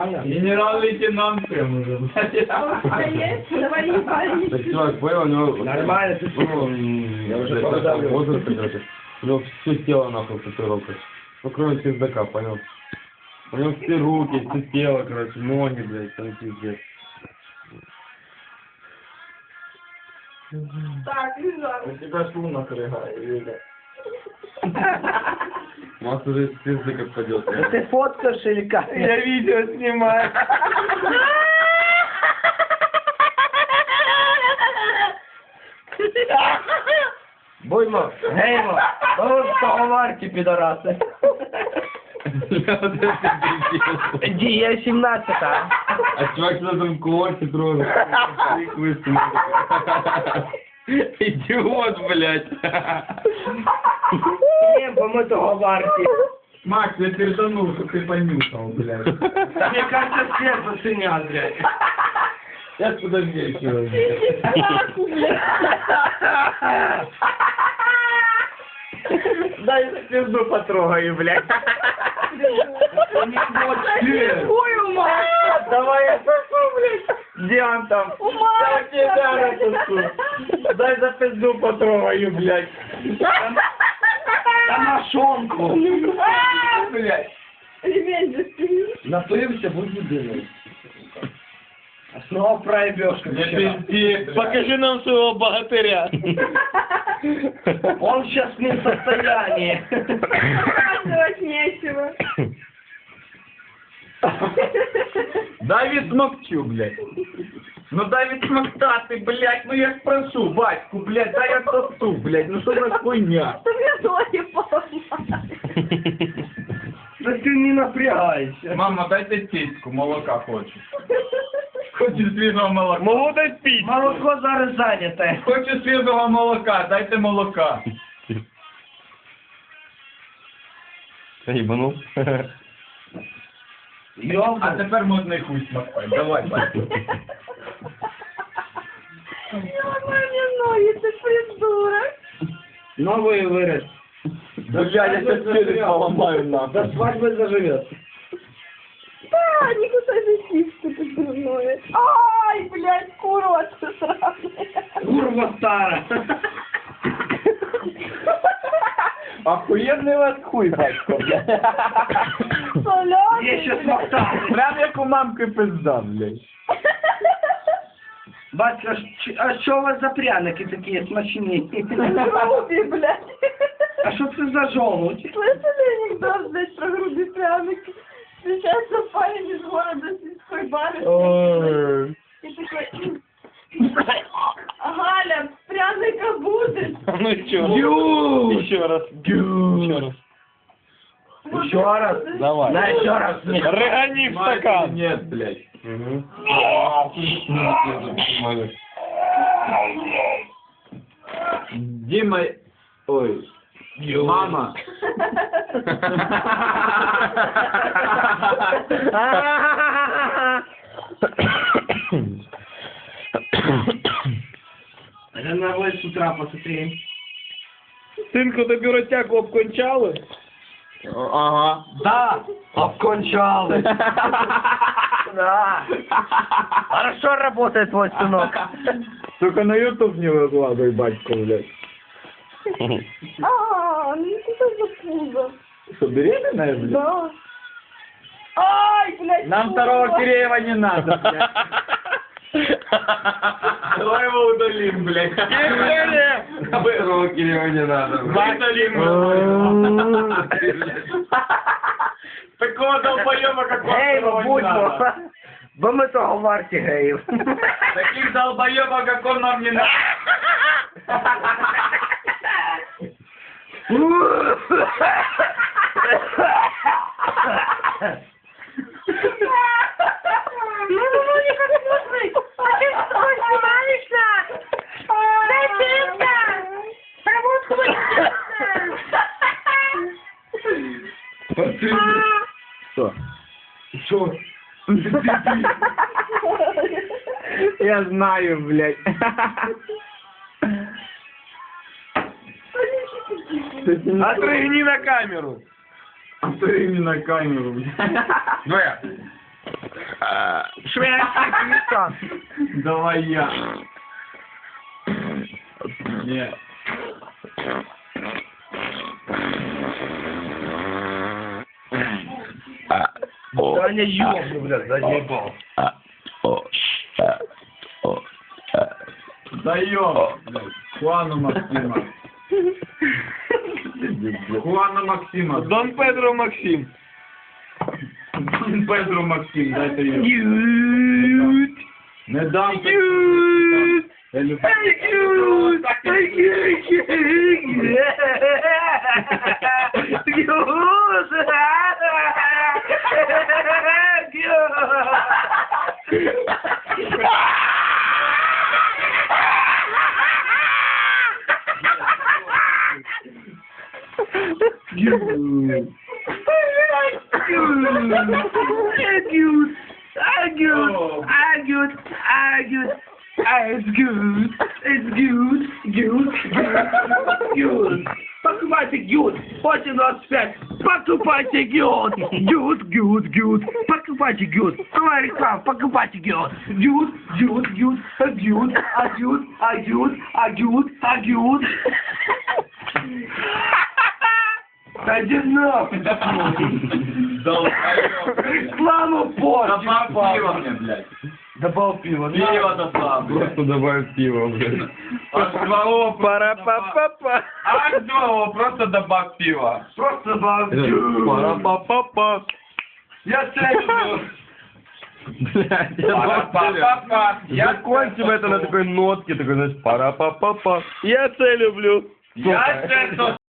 Генерал-лейтенант прям уже, блядь. А есть? Давай не парись. Так, чувак, понял, у него... Нормально, ты Ну, м, Я уже блядь, подавлю. такого возраста, короче. У него все тело, нахуй, татуировка. Ну, кроме пиздака, понял? У него все руки, все тело, короче, ноги, блядь, там пиздец. Так, лежал. У тебя шлунок рыгает, видно. Макс уже с пизды как пойдет. Да ты фоткаешь или как? Я видео снимаю. Буймо, геймо, ну поговорки, підараси. Дія 17 А чувак что там корки трогает. Идиот, блядь. Ні, бо ми того варті. Макс, я перданул, что ты понюхал, блядь. Мені кажется, все зацінять, блядь. Сейчас подожди еще. Нахуй, блядь. Дай пизду потрогаю, блядь. Ой, ума. Давай я сосу, блядь. Где он там? Ума. Я тебя сосу. Дай за пизду потрогаю, блядь. Да на шонку. Блядь. Ремень застегни. Напився, будь єдиний. А снова проебешь, как вчера. пизди. Покажи нам своего богатыря. Он сейчас не в состоянии. Показывать нечего. Дай відсмокчу, блядь. Ну дай відсмоктати, блядь, ну я ж прошу, батьку, блядь, дай я сосу, блядь, ну що за хуйня? Что мне ноги поломали. Да ты не напрягайся. Мама, дайте тіську, молока хочу. Хочу свіжого молока. Молодой пить. Молоко зараз зайняте. Хочу свіжого молока, дайте молока. Ебанул? А Ёбан. тепер модний хуй смакай, давай. Ё-моё, мне ноги, ты придурок. Новый вырос. Блядь, я сейчас челюсть поломаю, нахуй. До свадьбы заживет. Да, не кусай за сиську, ты дурное. Ай, блядь, курва ты сраная. Курва стара. Охуєнний у вас хуй, батько, блядь. Соленый, Є ще блядь. смоктати. Прям як у мамки пизда, блядь. Батько, щ- а що у вас за пряники такі смачні? Грубі, блядь. А що це за жолудь? Слышали анекдот, блядь, про грубі пряники? Встречается парень из города с сельской барышней. И такой, Галя, пряника будет. Ну чё? Ю! Еще раз. Еще раз. Еще раз? Давай. На еще раз. Нет. Рыгани в стакан. Нет, блядь. Дима... Ой. Мама. Это на с утра посмотри. Синку тобі ротяку обкончали? Ага. Да, обкончали. Да. Хорошо работает твой сынок. Только на YouTube не выкладывай, батько, блядь. А, ну что за пузо? Что, беременная, блядь? Да. Ай, блядь, Нам второго Киреева не надо, блядь. Давай его удалим, блядь. Второго Кирева не надо. Удалим. Такого долбоеба, как вас, не будьмо. Бо ми того варті геїв. Таких долбоебов, как он, нам не надо. Ну, ну, не послушай. А ты что, снимаешься? Честно. Работай честно. Что? Что? Я знаю, блядь. Отрыгни на камеру. Отрыгни на камеру, блядь. Ну я. Шведский капитан. Давай я. Нет. Да не ёбну, блядь, заебал. Даем. Хуану Максима. Хуану Максима. Дон Педро Максим. Дон Педро Максим, дайте ее. Ют. Не дам. Ют. Я люблю. Ют. Oh. It's good, it's good, good, good, good. Покупайте гюд, 825, покупайте гюд, гюд, гюд, гюд, покупайте гюд, давай реклама, покупайте гюд, гюд, гюд, гюд, а гюд, а гюд, а гюд, а гюд, а гюд. Да иди нахуй, рекламу Добавь пиво портишь, мне, блядь. Добавь пиво, Пиво добавь, блядь. Просто добавить пиво, блядь. H2O, Пара-па-па-па. H2O, просто добавь пиво. Просто добавь. Пара-па-па-па. Я тебя люблю. Блядь, я Пара-па-па-па. Я Закончим это на такой нотке, такой, знаешь, пара-па-па-па. Я тебя люблю. Я тебя